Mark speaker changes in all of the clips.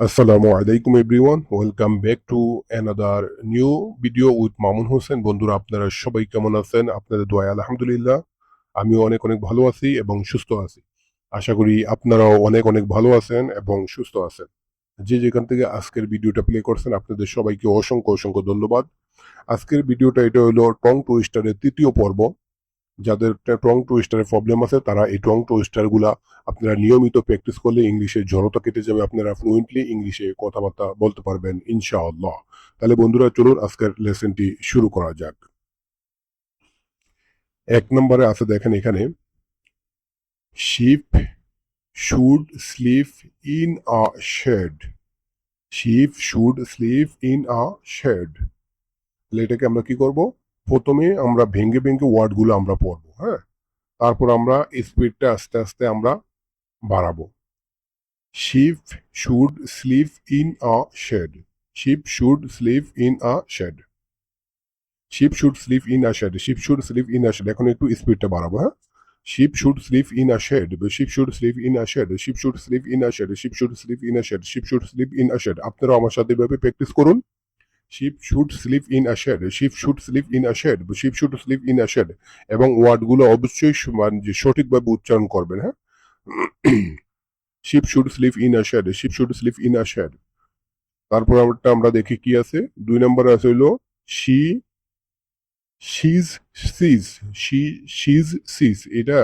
Speaker 1: Assalamu alaikum everyone. Welcome back to another new video with Mamun Hossain বন্ধুরা, আপনারা সবাই কেমন আছেন? আপনাদের দোয়া আলহামদুলিল্লাহ। আমিও অনেক অনেক ভালো আছি এবং সুস্থ আছি। আশা করি আপনারাও অনেক অনেক ভালো আছেন এবং সুস্থ আছেন। যে যেখান থেকে আজকের ভিডিওটা প্লে করছেন, আপনাদের সবাইকে অসংখ্য অসংখ্য ধন্যবাদ। আজকের ভিডিওটা এটা হলো টং টুইস্টারের তৃতীয় পর্ব। যাদের টং টুইস্টারের প্রবলেম আছে, তারা এই টং টুইস্টারগুলা আপনারা নিয়মিত প্র্যাকটিস করলে ইংলিশের জড়তা কেটে যাবে, আপনারা ফ্লুয়েন্টলি ইংলিশে কথাবার্তা বলতে পারবেন, ইনশাআল্লাহ। তাহলে বন্ধুরা, চলুন আজকের লেসনটি শুরু করা যাক। এক নম্বরে আছে দেখেন এখানে sheep should sleep in a shed sheep should sleep in a shed তাহলে এটাকে আমরা কি করব? প্রথমে আমরা ভেঙ্গে ভেঙ্গে ওয়ার্ডগুলো আমরা পড়ব হ্যাঁ? তারপর আমরা স্পিডটা আস্তে আস্তে আমরা বাড়াবো। Sheep should sleep in a shed sheep should sleep in a shed sheep should sleep in a shed sheep should sleep in a shed এখন একটু স্পিডটা বাড়াবো হ্যাঁ? Sheep should sleep in a shed sheep should sleep in a shed sheep should sleep in a shed sheep should sleep in a shed sheep should sleep in a shed আপনারা আমার সাথে এভাবে practice করুন। Sheep should sleep in a shed sheep should sleep in a shed sheep should sleep in a shed এবং ওয়ার্ডগুলো অবশ্যই মানে সঠিকভাবে উচ্চারণ করবেন হ্যাঁ? Sheep should sleep in a shed sheep should sleep in a shed তারপর আমারটা আমরা দেখি কি আছে? দুই নম্বরে আছে হইল see sees sees see sees sees এটা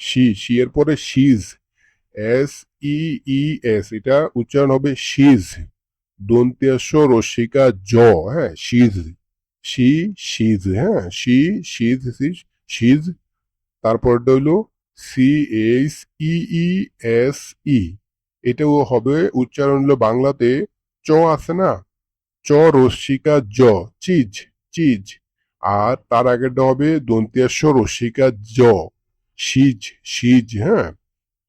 Speaker 1: শি শি এর পরে sees S E E S এটা উচ্চারণ হবে শিজ দন্ত্যাস্য রসিকা জ হ্যাঁ শিজ, শি, শিজ হ্যাঁ শি, শিজ সিজ শিজ, তারপরটা হইল C, H, E E, S, E, এটাও হবে উচ্চারণ হলো বাংলাতে, চ আছে না? চ রসিকা জ, চিজ চিজ, আর তার আগেরটা হবে দন্তিয়াস্য রসিকা জ সিজ সিজ হ্যাঁ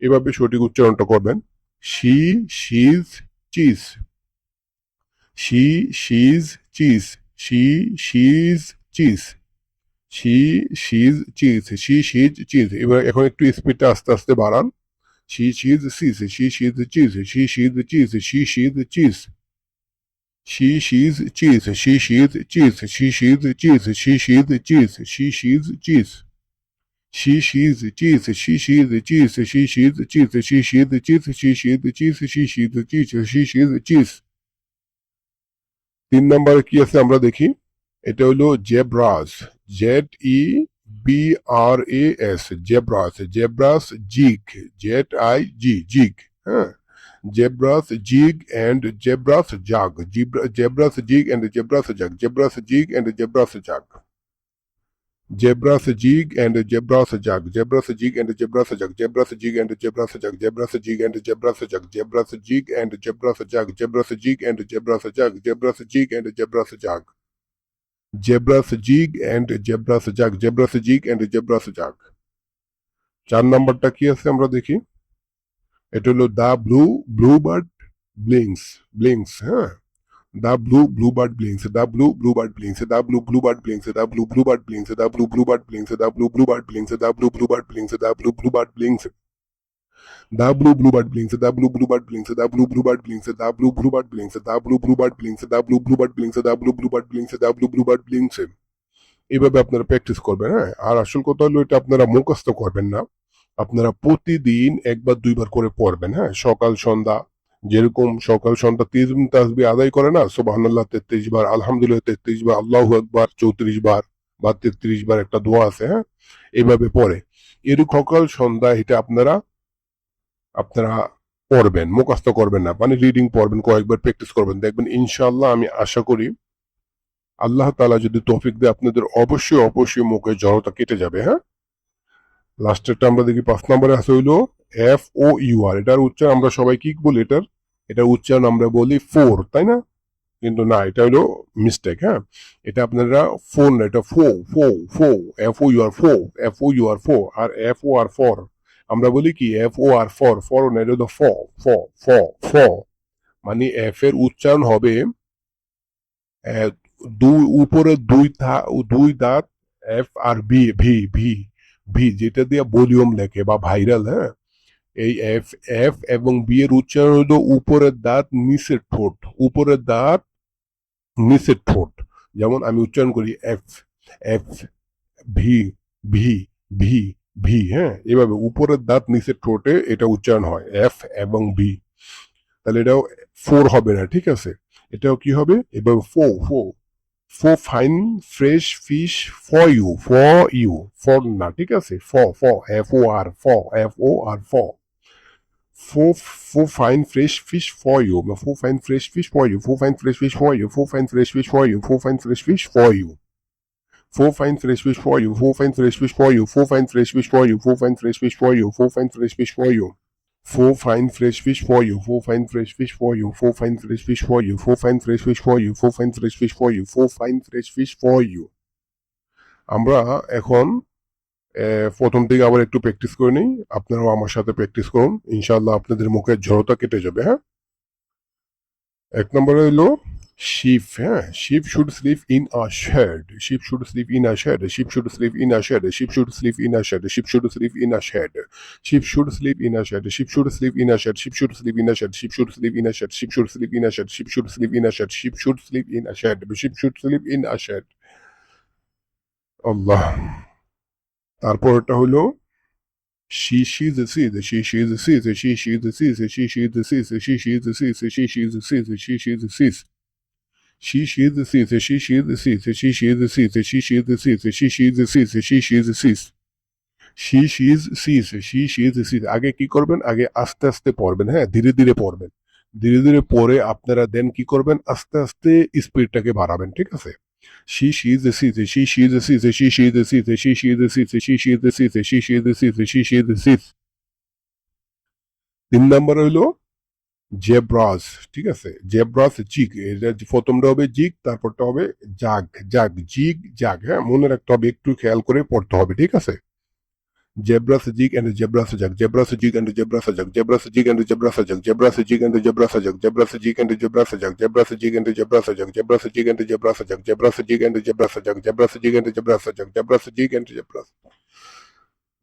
Speaker 1: এভাবে সঠিক উচ্চারণটা করবেন she she's cheese. She she's cheese she she's cheese she she's cheese she she's cheese এবার এখন একটু স্পিডটা আস্তে আস্তে বাড়ান she she's cheese she she's cheese she she's cheese she she's cheese She she's cheese. She she's cheese. She she's cheese. She she's cheese. She she's cheese. She she's cheese. She she's cheese. She she's cheese. She she's cheese. She she's cheese. She she's cheese. She she's cheese. তিন নম্বরে কি আছে আমরা দেখি এটা হলো zebras Z E B R A S zebras zebras zig Z I G zig হ্যাঁ zebras zig and zebras zag zebras zig and zebras zag zebras zig and zebras zag zebras zig and zebras zag zebras zig and zebras zag zebras zig and zebras zag zebras zig and zebras zag zebras zig and zebras zag zebras zig and zebras zag zebras zig and zebras zag zebras zig and zebras zag zebras zig and zebras zag চার নাম্বারটা কি আছে আমরা দেখি এটা হলো the blue blue bird blinks blinks হ্যাঁ the blue blue bird blinks the blue blue bird blinks the blue blue bird blinks the blue blue bird blinks the blue blue bird blinks the blue blue bird blinks the blue blue bird blinks the blue blue bird blinks the blue blue bird blinks the blue blue bird blinks the blue blue bird blinks the blue blue bird blinks the blue blue bird blinks the blue blue bird blinks the blue blue bird blinks the blue blue bird blinks এইভাবে আপনারা practice করবেন হ্যাঁ আর আসল কথা হলো এটা আপনারা মুখস্থ করবেন না আপনারা প্রতিদিন একবার দুইবার করে পড়বেন হ্যাঁ সকাল সন্ধ্যা যেরকম সকাল সন্ধ্যা তিরিশ তাসবি আদায় করে না সোবাহান্লাহ তেত্রিশ বার, আলহামদুলিল্লাহ তেত্রিশ বার, আল্লাহ একবার চৌত্রিশ বার বা তেত্রিশ বার একটা দোয়া আছে হ্যাঁ? এইভাবে পড়ে। এরকম সকাল সন্ধ্যা এটা আপনারা আপনারা পড়বেন, মুখস্থ করবেন না মানে রিডিং পড়বেন, কয়েকবার প্র্যাকটিস করবেন, দেখবেন ইনশাল্লাহ আমি আশা করি আল্লাহ তালা যদি তৌফিক দেয়, আপনাদের অবশ্যই অবশ্যই মুখে জড়তা কেটে যাবে হ্যাঁ? লাস্টেরটা আমরা দেখি, পাঁচ নম্বরে আছে হইল এফ ও ইউ আর এটার উচ্চারণ আমরা সবাই কি বলি এটার? এটার উচ্চারণ আমরা বলি ফোর তাই না? কিন্তু না, এটা হলো মিস্টেক হ্যাঁ? এটা আপনারা ফোর না এটা ফো ফো ফো এফ ও ইউ আর ফো এফ ও ইউ আর ফো আর এফ ও আর ফর আমরা বলি কি F O R for for না, এটা হলো ফ ফ ফ ফ মানে এফ এর উচ্চারণ হবে দুই, উপরে দুই দুই দাঁত F R B V V V যেটা দিয়ে ভলিউম লেখে বা ভাইরাল হ্যাঁ? এই এফ এফ এবং বি এর উচ্চারণ হলো উপরের দাঁত, নিচের ঠোঁট। উপরের দাঁত, নিচের ঠোঁট। যেমন আমি উচ্চারণ করি F F V V V V হ্যাঁ? এভাবে উপরের দাঁত, নিচের ঠোঁটে এটা উচ্চারণ হয় এফ এবং ভি তাহলে এটাও ফোর হবে না, ঠিক আছে? এটাও কি হবে? এভাবে ফো ফো ফো fine fresh fish for you for you for না, ঠিক আছে? ফ ফ এফ ও আর ফ এফ ও আর ফ four four fine fresh fish for you. Four fine fresh fish for you. Four fine fresh fish for you. Four fine fresh fish for you. Four fine fresh fish for you. Four fine fresh fish for you. Four fine fresh fish for you. Four fine fresh fish for you. Four fine fresh fish for you. Four fine fresh fish for you. Four fine fresh fish for you. Four fine fresh fish for you. Four fine fresh fish for you. Four fine fresh fish for you. Four fine fresh fish for you. Four fine fresh fish for you. আমরা এখন আহ, প্রথম থেকে আবার একটু practice করে নিই আপনারাও আমার সাথে প্র্যাকটিস করুন ইনশাল্লাহ আপনাদের মুখের ঝড়তা কেটে যাবে হ্যাঁ এক নম্বরে হলো শিপ হ্যাঁ ship should sleep in a shade ship should sleep in a shade ship should sleep in a shade ship should sleep in a shade ship should sleep in a shade ship should sleep in a shade ship should sleep in a shade ship should sleep in a shade ship should sleep in a shade ship should sleep in a shade ship should sleep in a shade ship should sleep in a shade ship should sleep in a shade আল্লাহ তারপরটা হলো she she the sea the she she the sea the she she the sea the she she the sea the she she the sea the she she the sea the she she the sea she she the sea the she she the sea the she she the sea the she she the sea the she she the sea the she she the sea she she is sees she she is sees আগে কি করবেন আগে আস্তে আস্তে পড়বেন হ্যাঁ ধীরে ধীরে পড়বেন ধীরে ধীরে পড়ে আপনারা দেন কি করবেন আস্তে আস্তে স্পিডটাকে বাড়াবেন ঠিক আছে she she's the sis she she's the sis she she's the sis she she's the sis she she's the sis she she's the sis she she's the sis তিন নম্বর হলো জেব্রাস ঠিক আছে জেব্রাস জিগ এটা প্রথমটা হবে জিগ তারপরটা হবে জাগ জাগ জিগ জাগ হ্যাঁ মনে রাখতে হবে একটু খেয়াল করে পড়তে হবে ঠিক আছে Zebras zig and zebras zag zebras zig and zebras zag zebras zig and zebras zag zebras zig and zebras zag zebras zig and zebras zag zebras zig and zebras zag zebras zig and zebras zag zebras zig and zebras zag zebras zig and zebras zag zebras zig and zebras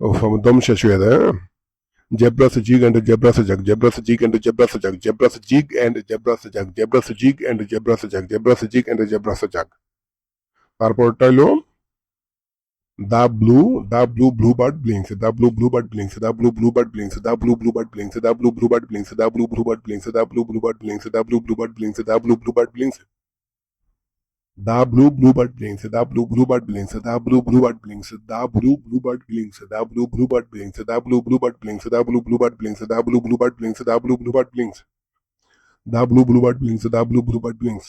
Speaker 1: ও আমার দম শেষ হয়ে যায় হ্যাঁ Jebras jig and Jebras jag, Jebras jig and Jebras jag, Jebras jig and Jebras jag, Jebras jig and Jebras jag, Jebras jig and Jebras jag. তারপরটা হলো The blue the blue blue bird blinks the blue blue bird blinks the blue blue bird blinks the blue blue bird blinks the blue blue bird blinks the blue blue bird blinks the blue blue bird blinks the blue blue bird blinks the blue blue bird blinks Da blue bluebird blinks, da blue bluebird blinks, da blue bluebird blinks, da blue bluebird blinks, da blue bluebird blinks, da blue bluebird blinks, da blue bluebird blinks, da blue bluebird blinks, da blue bluebird blinks, da blue bluebird blinks, da blue bluebird blinks.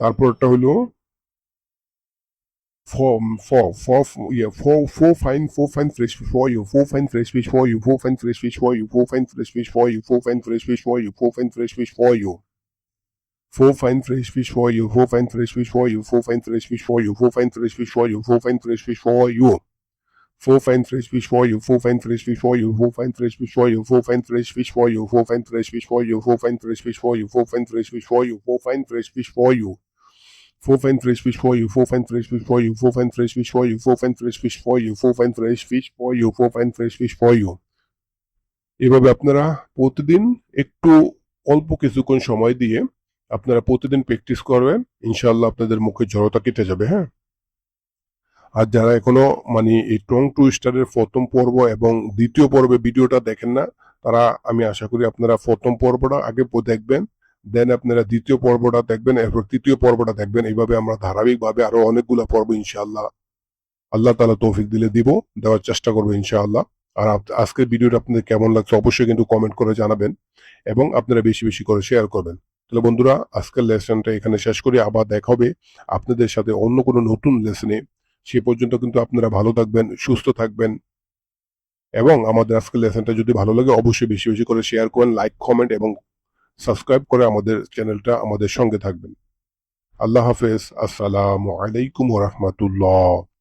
Speaker 1: তারপরটা হলো four, four, four, four, yeah, four, four, find, four, find fresh fish for you, four, find fresh fish for you, four, find fresh fish for you, four, find fresh fish for you, four, find fresh fish for you, four, find fresh fish for you. Four fine fresh fish for you, four fine fresh fish for you, four fine fresh fish for you, four fine fresh fish for you, four fine fresh fish for you. Four fine fresh fish for you, four fine fresh fish for you, four fine fresh fish for you, four fine fresh fish for you, four fine fresh fish for you, four fine fresh fish for you, four fine fresh fish for you, four fine fresh fish for you. Full fan fresh fish for you, full fan fresh fish for you, full fan fresh fish for you, full fan fresh fish for you, full fan fresh fish for you, full fan fresh fish for you. এভাবে আপনারা প্রতিদিন একটু অল্প কিছুক্ষণ সময় দিয়ে আপনারা প্রতিদিন প্র্যাকটিস করবেন ইনশাল্লাহ আপনাদের মুখে জড়তা কেটে যাবে হ্যাঁ আর যারা এখনও মানে এই টং টু স্টারের প্রথম পর্ব এবং দ্বিতীয় পর্বে ভিডিওটা দেখেন না তারা আমি আশা করি আপনারা প্রথম পর্বটা আগে দেখবেন দেন আপনারা দ্বিতীয় পর্বটা দেখবেন, এরপর তৃতীয় পর্বটা দেখবেন। এইভাবে আমরা ধারাবাহিকভাবে আরও অনেকগুলো পর্ব ইনশাআল্লাহ, আল্লাহ তালা তৌফিক দিলে দিব, দেওয়ার চেষ্টা করব ইনশাআল্লাহ। আর আজকের ভিডিওটা আপনাদের কেমন লাগছে অবশ্যই কিন্তু কমেন্ট করে জানাবেন এবং আপনারা বেশি বেশি করে শেয়ার করবেন। তাহলে বন্ধুরা, আজকের লেসনটা এখানে শেষ করি, আবার দেখা হবে আপনাদের সাথে অন্য কোনো নতুন লেসনে সে পর্যন্ত কিন্তু আপনারা ভালো থাকবেন, সুস্থ থাকবেন এবং আমাদের আজকের লেসনটা যদি ভালো লাগে, অবশ্যই বেশি বেশি করে শেয়ার করেন লাইক কমেন্ট এবং সাবস্ক্রাইব করে আমাদের চ্যানেলটা আমাদের সঙ্গে থাকবেন। আল্লাহ হাফেজ। আসসালামু আলাইকুম রহমতুল্লাহ।